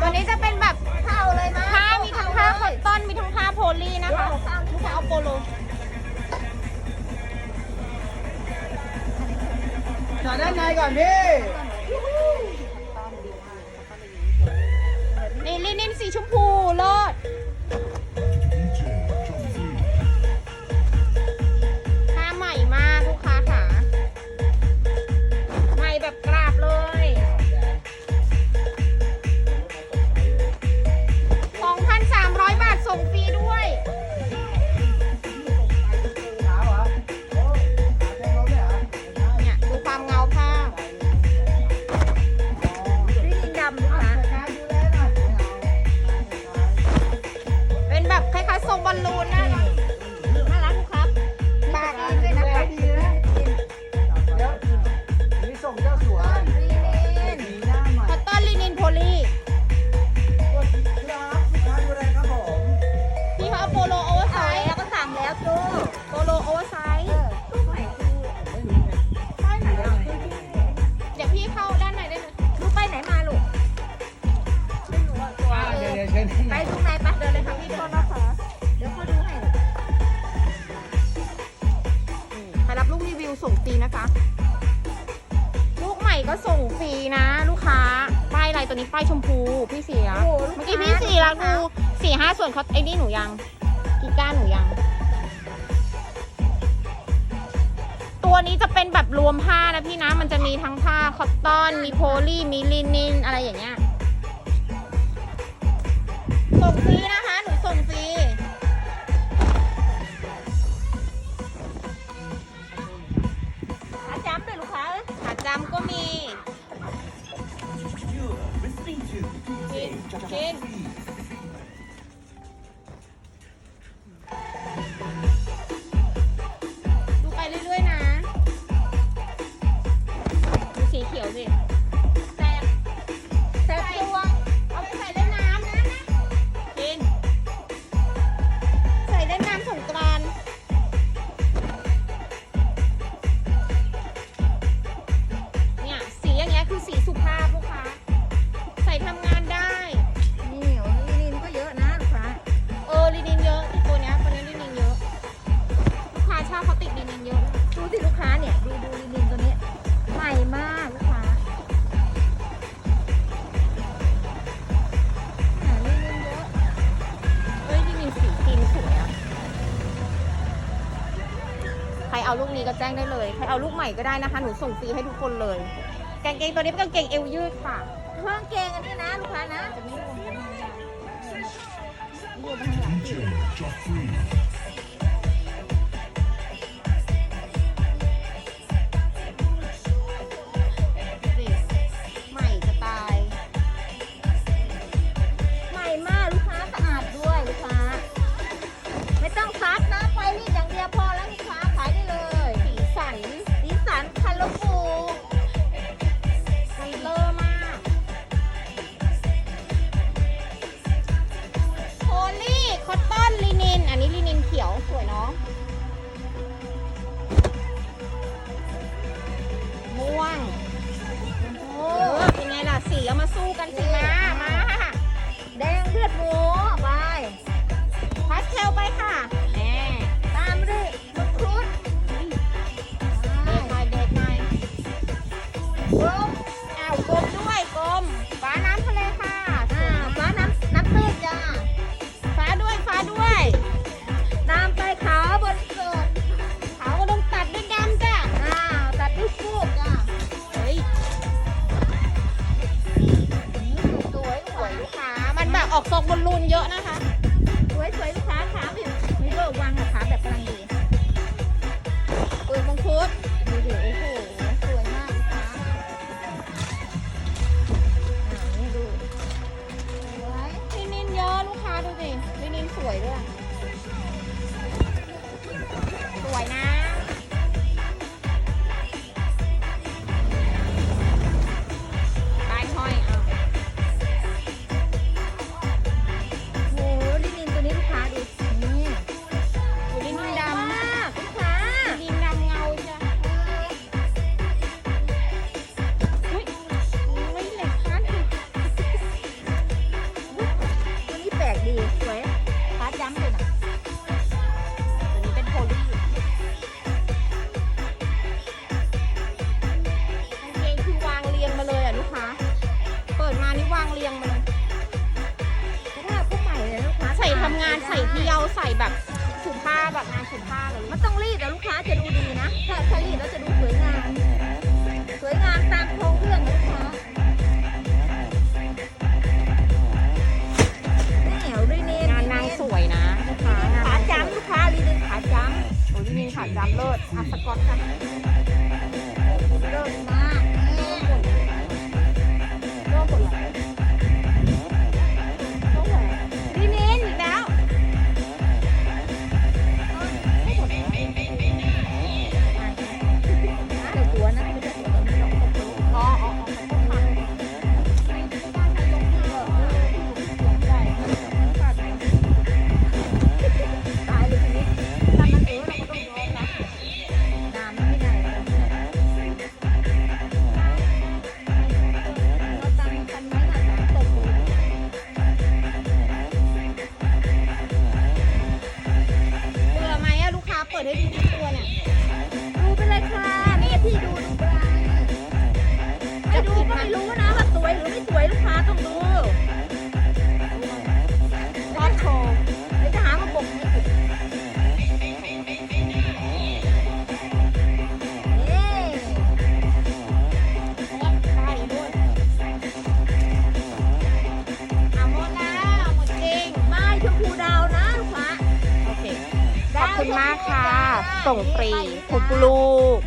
ตัวนี้จะเป็นแบบผ้าเลยนะผ้ามีทั้งผ้าคอตตอนมีทั้งผ้าโพลีนะคะผ้าโปโลจอดด้านในก่อนพี่นี่ลินินสีชมพู ตัวนี้ป้ายชมพูพี่สีย โอ้ล้า เมื่อกี้พี่สีรักดูสี่ห้าส่วนเขาไอ้นี่หนูยังกีก้าหนูยัง ตัวนี้จะเป็นแบบรวมผ้านะพี่นะ มันจะมีทั้งผ้าคอตตอน มีโพลีมีลินินอะ 给给。 อาลูกนี้ก็แจ้งได้เลยใครเอาลูกใหม่ก็ได้นะคะ หนูส่งฟรีให้ทุกคนเลย กางเกงตัวนี้เป็นกางเกงเอวยืดค่ะกางเกงอันนี้นะลูกค้านะรวมไปทางหลัง มฟ้าน้ำทะเลค่ะฟ้าน้ำน้ำตื้นจ้าฟ้าด้วยฟ้าด้วยน้ำไปขาวบนเกิดขาวก็ต้องตัดด้วยดำจ้าอ้าตัดด้วยฟูกจ้าเฮ้ยสวยสวยขามันแบบออกทรงบนลูนเยอะนะคะ สวยสวยลูกค้าขาผิวไม่เบอร์วังอะ ใส่เดี่ยวใส่แบบสุภาพแบบงานสุภาพเลยมันต้องรีดแล้วลูกค้าจะดูดีนะ ถ้ารีดแล้วจะดูสวยงาม สวยงามตามโค ส่งฟรีทุกลูก